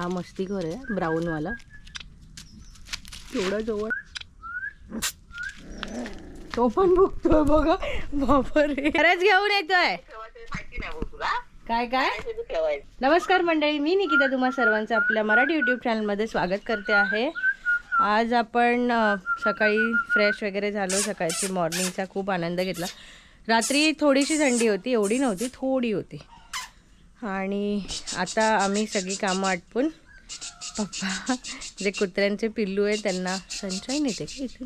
हा मस्तीखोर आहे ब्राऊनवाला. केवढा जवळ. तो पण बघतोय बघा. बापरे. खरंच घेऊन येतोय. काय काय? नमस्कार मंडळी मी निकिता तुम्हा सर्वांचं आपल्या मराठी यूट्यूब चॅनलमध्ये स्वागत करते आहे. आज आपण सकाळी फ्रेश वगैरे झालो सकाळची मॉर्निंगचा खूप आनंद घेतला. रात्री थोडीशी थंडी होती एवढी नव्हती थोडी होती. आणि आता आम्ही सगळी कामं आटपून पप्पा जे कुत्र्यांचे पिल्लू आहे त्यांना सनशाईन येते का इथे?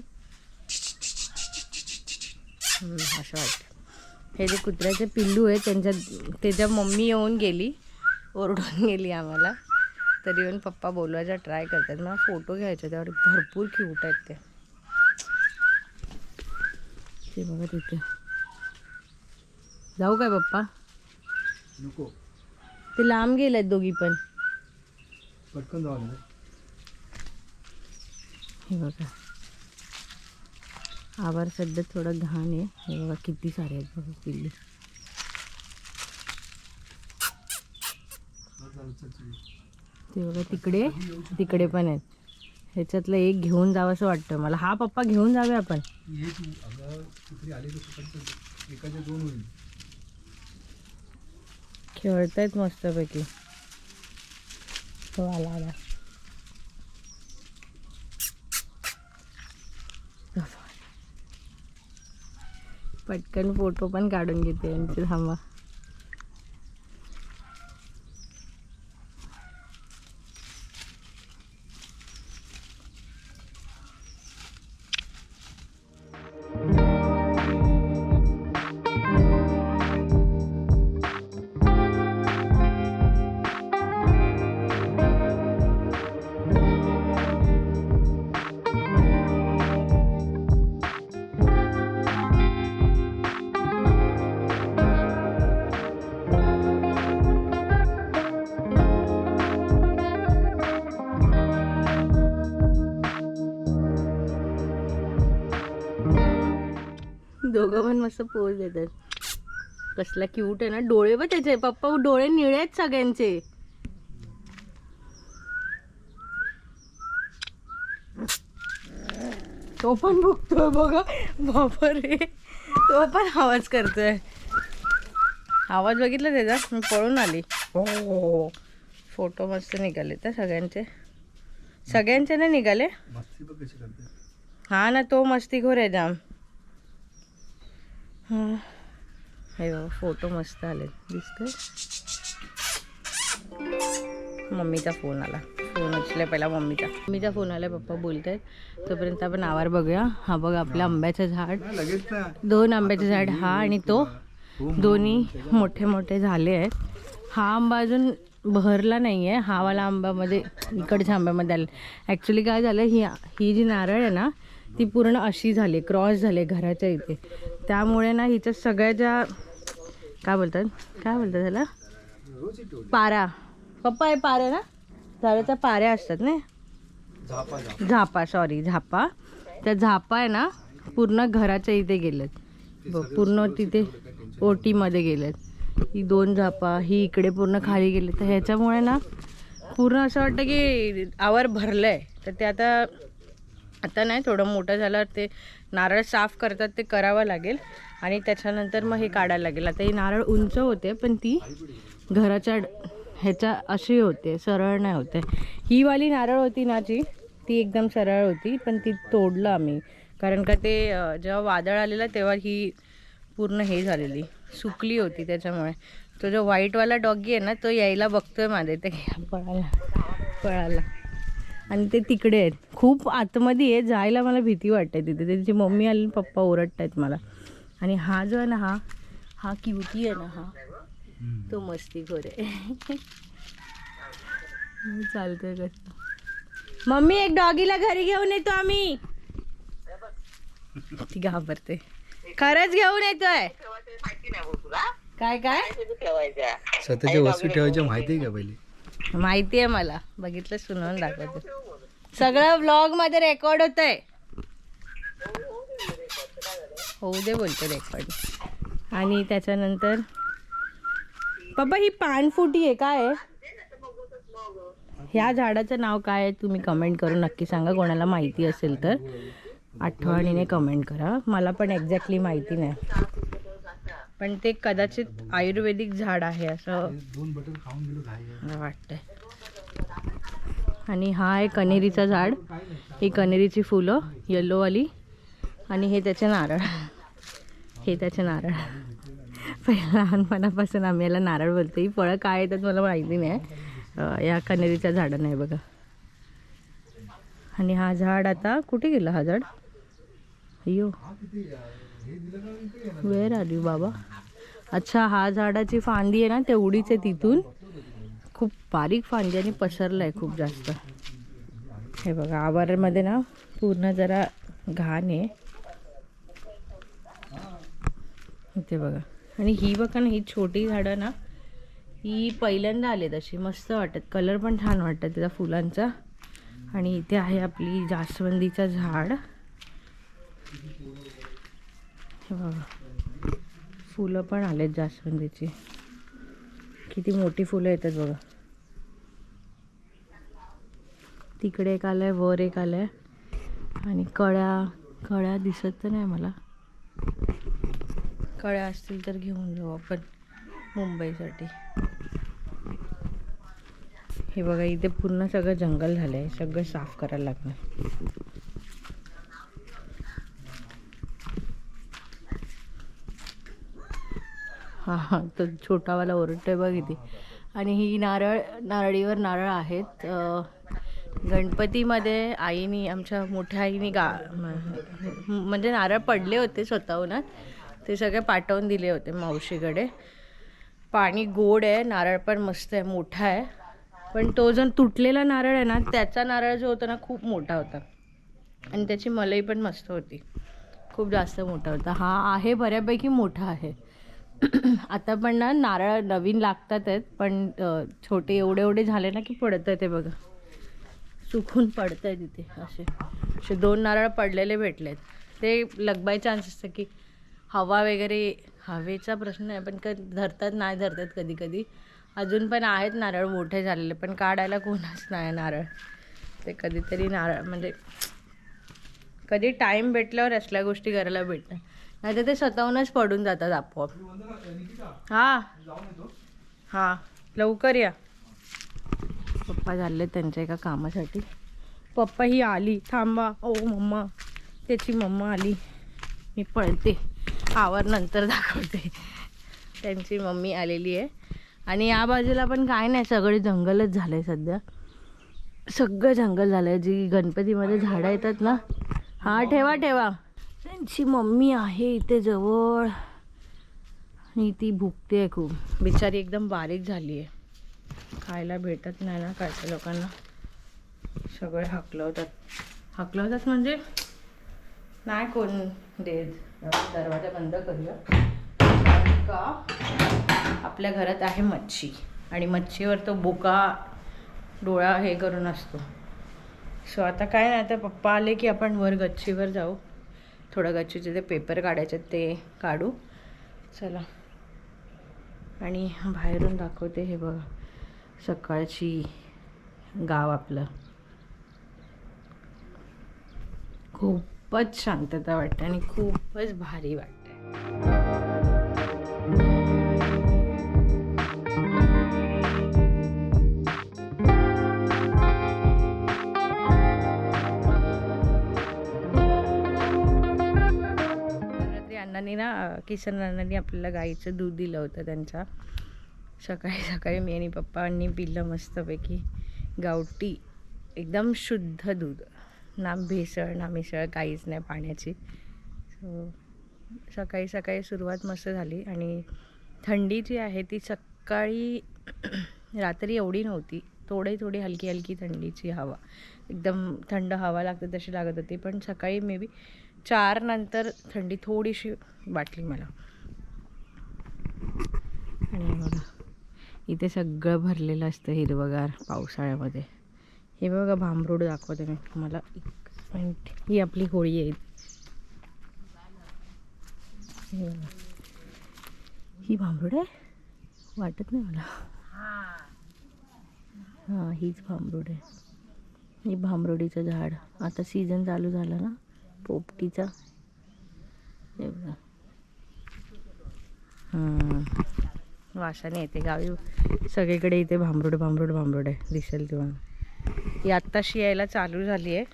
असं वाटतं. हे जे कुत्र्याचे पिल्लू आहे त्यांच्या त्याच्या मम्मी येऊन गेली ओरडून गेली आम्हाला. तरी येऊन पप्पा बोलवायचा ट्राय करतात. मला फोटो घ्यायचे त्यावर भरपूर क्यूट आहेत ते. ते बघा तिथे. जाऊ काय पप्पा? नको. ते लांब गेलेत दोघी पण. पटकन जाऊ हे बघा. आवार सध्या थोडं घाण आहे. हे बघा किती सारे आहेत बघा पिल्ली. ते बघा तिकडे तिकडे पण आहेत. ह्याच्यातलं एक घेऊन जावं असं वाटतं मला. हा पप्पा घेऊन जावे आपण. ये तू अगं कुत्री आली तर फक्त एकाच्या दोन होईल. खेळतायत मस्तपैकी. आला आला. पटकन फोटो पण काढून घेते यांचे थांबा. दोघं पण मस्त पोज देतात. कसला क्यूट आहे ना? डोळे पण त्याचे. पप्पा डोळे निळे आहेत सगळ्यांचे. तो पण बघतोय बघा. बापरे तो पण आवाज करतोय. आवाज बघितला त्याचा? मी पळून आली. हो फोटो मस्त निघाले तर सगळ्यांचे. सगळ्यांचे नाही निघाले? मस्ती हा ना तो मस्तीखोर आहे जाम. हे. फोटो मस्त आले दिसतंय? मम्मीचा फोन आला. फोन उचले पहिला मम्मीचा. मम्मीचा फोन आला पप्पा बोलतायत. तोपर्यंत आपण आवार बघूया. हा बघ आपल्या आंब्याचं झाड. दोन आंब्याचं झाड हा आणि तो. दोन्ही मोठे मोठे झाले आहेत. हा आंबा अजून बहरला नाही आहे हा वाला आंब्यामध्ये इकडच्या आंब्यामध्ये आले ॲक्च्युली काय झालं ही ही जी नारळ आहे ना ती पूर्ण अशी झाली क्रॉस झाली घराच्या इथे. त्यामुळे ना हिच्या सगळ्या ज्या काय बोलतात? काय बोलतात त्याला? पारा पप्पा हे पारे ना? झाडाच्या पाऱ्या असतात ना? झापा सॉरी झापा त्या झापा आहे ना पूर्ण घराच्या इथे गेलेत पूर्ण तिथे ओटीमध्ये गेलेत ही दोन झापा ही इकडे पूर्ण खाली गेले. तर ह्याच्यामुळे ना पूर्ण असं वाटतं की आवर भरलं आहे तर ते आता आता नाही थोडं मोठं झाल्यावर ते नारळ साफ करतात ते करावं लागेल. आणि त्याच्यानंतर मग हे काढायला लागेल. आता ही नारळ उंच होते पण ती घराच्या ड- ह्याच्या अशी होते सरळ नाही होते. ही वाली नारळ होती ना जी ती एकदम सरळ होती पण ती तोडलं आम्ही. कारण का ते जेव्हा वादळ आलेलं तेव्हा ही पूर्ण हे झालेली सुकली होती त्याच्यामुळे. तो जो व्हाईटवाला डॉगी आहे ना तो यायला बघतोय माझ्या इथे. पळाला पळाला. आणि ते तिकडे आहेत. खूप आतमध्ये आहे जायला मला भीती वाटते तिथे. त्याची मम्मी आली आणि पप्पा ओरडत आहेत मला. आणि हा जो आहे ना हा हा क्युटी आहे ना हा. तो मस्तीखोर आहे. चालतंय कसं मम्मी एक डॉगीला घरी घेऊन येतो आम्ही. ती घाबरते. खरंच घेऊन येतोय. काय काय? स्वतःच्या वस्तू ठेवायच्या माहिती आहे का पहिली? माहिती आहे मला. बघितलं सुनवून दाखवते. सगळं व्लॉगमध्ये रेकॉर्ड होत आहे होऊ दे बोलते रेकॉर्ड आणि त्याच्यानंतर पप्पा ही पानफुटी आहे काय आहे? ह्या झाडाचं नाव काय आहे तुम्ही कमेंट करून नक्की सांगा. कोणाला माहिती असेल तर आठवणीने कमेंट करा. मला पण एक्झॅक्टली माहिती नाही. पण ते कदाचित आयुर्वेदिक झाड आहे असं वाटतंय. आणि हा आहे कनेरीचं झाड. ही कनेरीची फुलं येल्लोवाली आणि हे त्याचे नारळ. हे त्याचे नारळ. पहिला लहानपणापासून आम्ही याला नारळ बोलतो. ही फळं काय येतात मला माहिती नाही. या कनेरीच्या झाडं नाही बघा. आणि हा झाड आता कुठे गेला हा झाड? अय्यो. वेर आली बाबा? अच्छा हा झाडाची फांदी आहे ना तेवढीच आहे तिथून. खूप बारीक फांदी आणि पसरलं आहे खूप जास्त. हे बघा आवारामध्ये ना पूर्ण जरा घाण आहे. इथे बघा. आणि ही बघा ना ही छोटी झाडं ना ही पहिल्यांदा आले तशी मस्त वाटत. कलर पण छान वाटतात त्याचा फुलांचा. आणि इथे आहे आपली जास्वंदीचं झाड. बघा. फुलं पण आलेत जास्वंदीची. किती मोठी फुलं येतात बघा. तिकडे एक आलंय वर एक आलंय. आणि कळ्या कळ्या दिसत तर नाही मला. कळ्या असतील तर घेऊन जाऊ आपण मुंबईसाठी. हे बघा इथे पूर्ण सगळं जंगल झालं आहे सगळं साफ करायला लागणार हा हा. तो छोटावाला ओरडतोय बघ इथे. आणि ही नारळ नारळीवर नारळ आहेत. गणपतीमध्ये आईनी आमच्या मोठ्या आईनी गा म्हणजे नारळ पडले होते स्वतःहूनच. ते सगळे पाठवून दिले होते मावशीकडे. पाणी गोड आहे नारळ पण मस्त आहे मोठा आहे. पण तो जो तुटलेला नारळ आहे ना त्याचा नारळ जो होता ना खूप मोठा होता. आणि त्याची मलई पण मस्त होती. खूप जास्त मोठा होता. हा आहे बऱ्यापैकी मोठा आहे. आता पण ना नारळ नवीन लागतात आहेत पण छोटे एवढे एवढे झाले ना की पडत आहे ते बघा. सुकून पडत आहे तिथे असे. असे दोन नारळ पडलेले भेटलेत. ते लगबाय चान्स असतं की हवा वगैरे हवेचा प्रश्न आहे पण क धरतात नाही धरतात कधी कधी. अजून पण आहेत नारळ मोठे झालेले पण काढायला कोणच नाही नारळ. ते कधीतरी नारळ म्हणजे कधी टाईम भेटल्यावर असल्या गोष्टी करायला भेटतात. नाही तर ते स्वतःहूनच पडून जातात आपोआप. हां. हां. लवकर या. पप्पा झाले त्यांच्या एका कामासाठी. पप्पा ही आली. थांबा. ओ मम्मा. त्याची मम्मा आली. मी पळते. आवर नंतर दाखवते. त्यांची मम्मी आलेली आहे. आणि या बाजूला पण काय नाही. सगळे जंगलच झालं आहे सध्या. सगळं जंगल झालं आहे जी गणपतीमध्ये झाडं येतात ना. हां ठेवा ठेवा. त्यांची मम्मी आहे इथे जवळ. आणि ती भुकते आहे खूप. बिचारी एकदम बारीक झाली आहे. खायला भेटत नाही ना काय लोकांना. सगळे हकलवतात. हकलवतात म्हणजे नाही कोण देत. दरवाजा बंद करूया. का? आपल्या घरात आहे मच्छी. आणि मच्छीवर तो बोका डोळा हे करून असतो. सो आता काय नाही आता पप्पा आले की आपण वर गच्चीवर जाऊ. थोडं गच्चीचे ते पेपर काढायचे ते काढू. चला. आणि बाहेरून दाखवते हे बघा. सकाळची गाव आपलं. खूपच शांतता वाटते आणि खूपच भारी वाटते रात्री अण्णांनी ना किसन अण्णांनी आपल्याला गाईचं दूध दिलं होतं त्यांच्या. सकाळी सकाळी मी आणि पप्पांनी पिलं मस्तपैकी. गावठी एकदम शुद्ध दूध. ना भेसळ ना मिसळ काहीच नाही पाण्याची. सो सकाळी सकाळी सुरुवात मस्त झाली. आणि थंडी जी आहे ती सकाळी रात्री एवढी नव्हती. थोडी थोडी हलकी हलकी थंडीची हवा. एकदम थंड हवा लागते तशी लागत होती. पण सकाळी मे बी चार नंतर थंडी थोडीशी वाटली मला. आणि बघा इथे सगळं भरलेलं असतं हिरवगार पावसाळ्यामध्ये. हे बघा भांबरूड दाखवते मी तुम्हाला. एक मिनिट ही आपली होळी आहे. हे बघा. ही भांबरूड आहे? वाटत नाही मला. हां हीच भांबरूड आहे. ही भांबरुडीचं झाड. आता सीझन चालू झाला ना? पोपटीचा एवढा बघा. हम्म. येते गावी. सगळीकडे इथे भांबरूड भांबरूड भांबरूड आहे. दिसेल तुम्हाला. ही आत्ताशी यायला चालू झाली आहे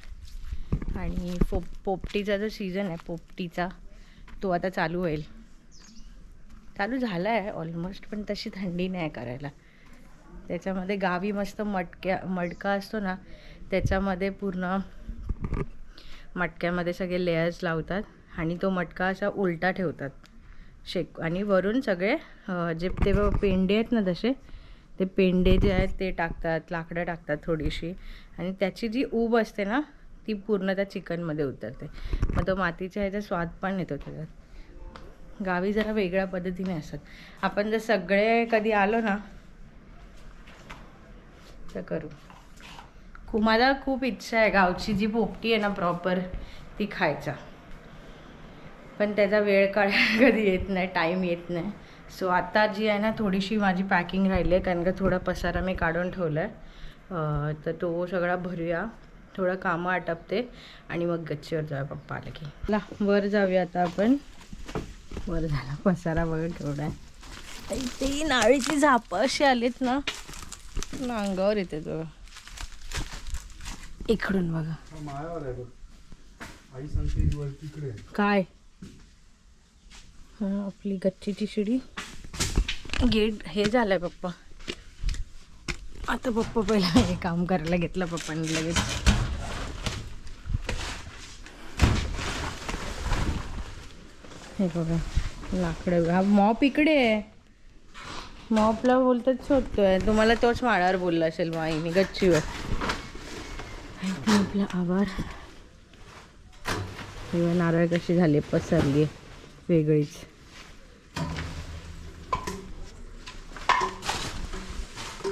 आणि पोप पोपटीचा जो सीझन आहे पोपटीचा तो आता चालू होईल. चालू झाला आहे ऑलमोस्ट पण तशी थंडी नाही करायला. त्याच्यामध्ये गावी मस्त मटक्या मडका असतो ना त्याच्यामध्ये पूर्ण मटक्यामध्ये सगळे लेयर्स लावतात आणि तो मटका असा उलटा ठेवतात. शेक आणि वरून सगळे जे ते पेंडे आहेत ना तसे ते पेंडे जे आहेत ते टाकतात लाकडं टाकतात थोडीशी. आणि त्याची जी ऊब असते ना ती पूर्ण त्या चिकनमध्ये उतरते. मग तो मातीच्या ह्याचा स्वाद पण येतो त्याच्यात गावी जरा वेगळ्या पद्धतीने असतात. आपण जर सगळे कधी आलो ना तर करू. खूप मला खूप इच्छा आहे. गावची जी पोपटी आहे ना प्रॉपर ती खायचा पण त्याचा वेळ काढायला कधी येत नाही टाईम येत नाही. सो आता जी आहे ना थोडीशी माझी पॅकिंग राहिली आहे कारण का थोडा पसारा मी काढून ठेवला आहे तर तो सगळा भरूया. थोडं कामं आटपते आणि मग गच्चीवर जाऊया पप्पा आले की ला वर जाऊया आता आपण. वर झाला पसारा वगैरे ठेवला आहे. ते नाळीची झापं अशी आलीत ना. ना अंगावर येते तो. इकडून बघा. माळ्यावर आहे बघ. आई सांगते वर तिकडे. आहे. काय? हा आपली गच्चीची शिडी. गेट हे झालंय पप्पा. आता पप्पा पहिला हे काम करायला घेतलं पप्पांनी लगेच. हे बघा लाकडं. हा मॉप इकडे आहे. मॉपला बोलतात शोधतोय. तुम्हाला तोच माळावर बोलला असेल मग आईने गच्चीवर. आपला आवार किंवा नारळ कशी झाली पसरली वेगळीच.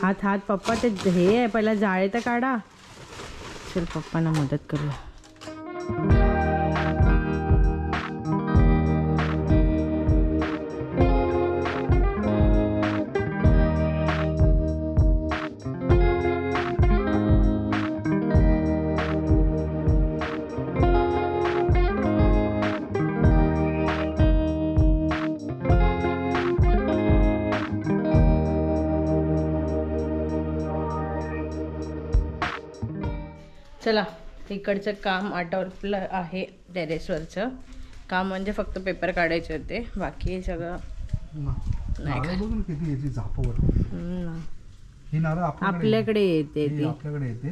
हात हात पप्पा ते हे आहे पहिला जाळे तर काढा. चल पप्पांना मदत करूया. चला इकडचं काम आटोपलं आहे टेरेसवरचं. काम म्हणजे फक्त पेपर काढायचे होते. बाकी सगळं ही आपल्याकडे येते. ती. आपल्याकडे येते.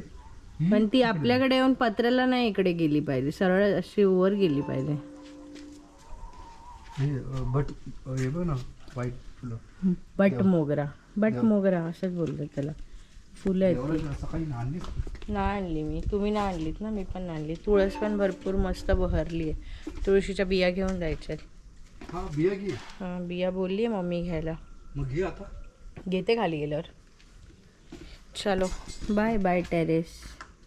पण ती आपल्याकडे येऊन पत्र्याला नाही इकडे गेली पाहिजे. सरळ अशी वर गेली पाहिजे. बट बट मोगरा. बट मोगरा असंच बोलतात त्याला. फुलं आहेत नाही आणली मी. तुम्ही नाही आणलीत ना मी पण आणली. तुळस पण भरपूर मस्त बहरली आहे. तुळशीच्या बिया घेऊन जायच्या. हा बिया घे. हां बिया बोलली आहे मम्मी घ्यायला. मग घे आता. घेते खाली गेल्यावर. चलो बाय बाय टेरेस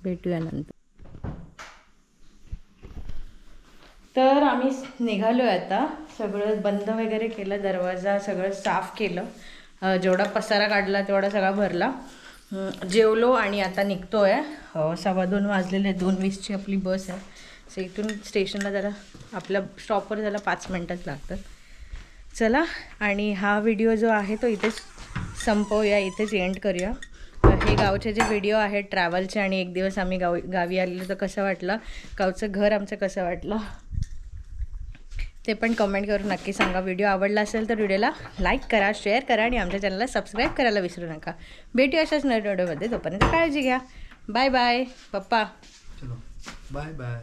भेटूया नंतर. तर आम्ही निघालो आहे आता. सगळं बंद वगैरे केलं दरवाजा सगळं साफ केलं. जेवढा पसारा काढला तेवढा सगळा भरला. जेवलो आणि आता निघतो आहे हो, सव्वा दोन वाजलेले दोन वीसची आपली बस आहे. सो इथून स्टेशनला जरा आपल्या स्टॉपवर जरा पाच मिनटंच लागतात. चला आणि हा व्हिडिओ जो आहे तो इथेच संपवूया इथेच एंड करूया. हे गावचे जे व्हिडिओ आहेत ट्रॅव्हलचे आणि एक दिवस आम्ही गाव गावी आलेलो तर कसं वाटलं? गावचं घर आमचं कसं वाटलं? ते पण कमेंट करून नक्की सांगा. व्हिडिओ आवडला असेल तर व्हिडिओला लाईक करा शेअर करा आणि आमच्या चॅनलला सबस्क्राईब करायला विसरू नका. भेटू अशाच नवीन व्हिडिओमध्ये तोपर्यंत काळजी घ्या. बाय बाय पप्पा बाय बाय